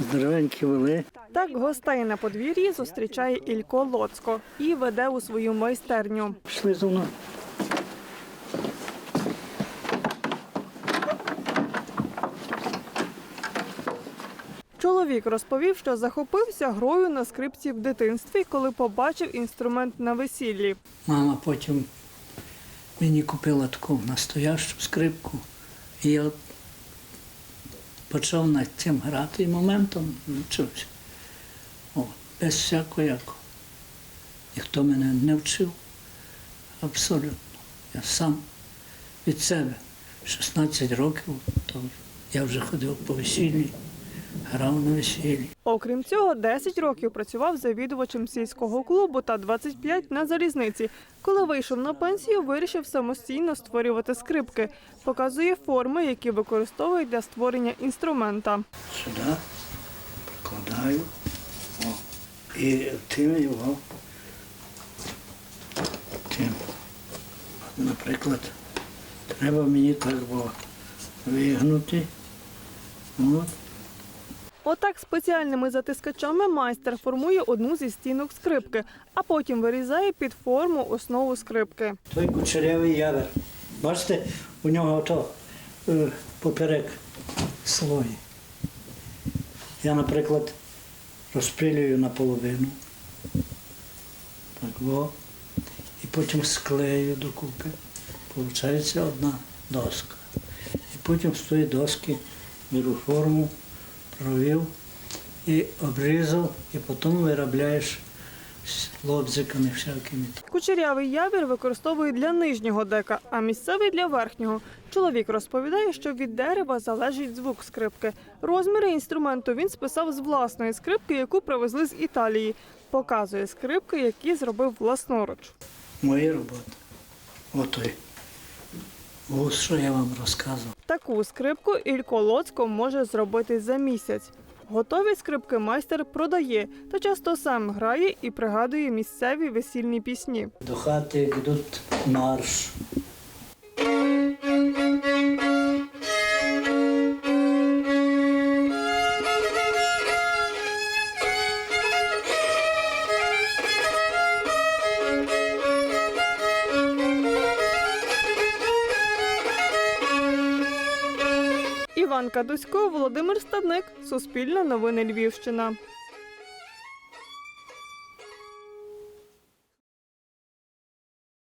здоровенькі вели. Так гостей на подвір'ї зустрічає Ілько Лоцко і веде у свою майстерню. Пішли зо мною. Чоловік розповів, що захопився грою на скрипці в дитинстві, коли побачив інструмент на весіллі. Мама потім мені купила таку настоящу скрипку. І я почав над цим грати і моментом навчився. О, без всякого якого. Ніхто мене не вчив. Абсолютно. Я сам від себе 16 років, то я вже ходив по весіллі, грав на весіллі. Окрім цього, 10 років працював завідувачем сільського клубу та 25 на залізниці. Коли вийшов на пенсію, вирішив самостійно створювати скрипки. Показує форми, які використовують для створення інструмента. Сюди прикладаю. О. І тим його. Тим. Наприклад, треба мені так було вигнути. От. Отак спеціальними затискачами майстер формує одну зі стінок скрипки, а потім вирізає під форму основу скрипки. Той кучерявий явер. Бачите, у нього то е, поперек слої. Я, наприклад, розпилюю наполовину. Так, во. І потім склею докупи. Получається одна доска. І потім з тої доски беру форму, провів і обрізав, і потім виробляєш лобзиками всякими. Кучерявий явір використовують для нижнього дека, а місцевий для верхнього. Чоловік розповідає, що від дерева залежить звук скрипки. Розміри інструменту він списав з власної скрипки, яку привезли з Італії. Показує скрипки, які зробив власноруч. Мої роботи. Отой. Ось що я вам розказував. Таку скрипку Ілько Колоцько може зробити за місяць. Готові скрипки майстер продає та часто сам грає і пригадує місцеві весільні пісні. До хати йдуть марш. Іван Кадусько, Володимир Стадник, Суспільне новини Львівщина.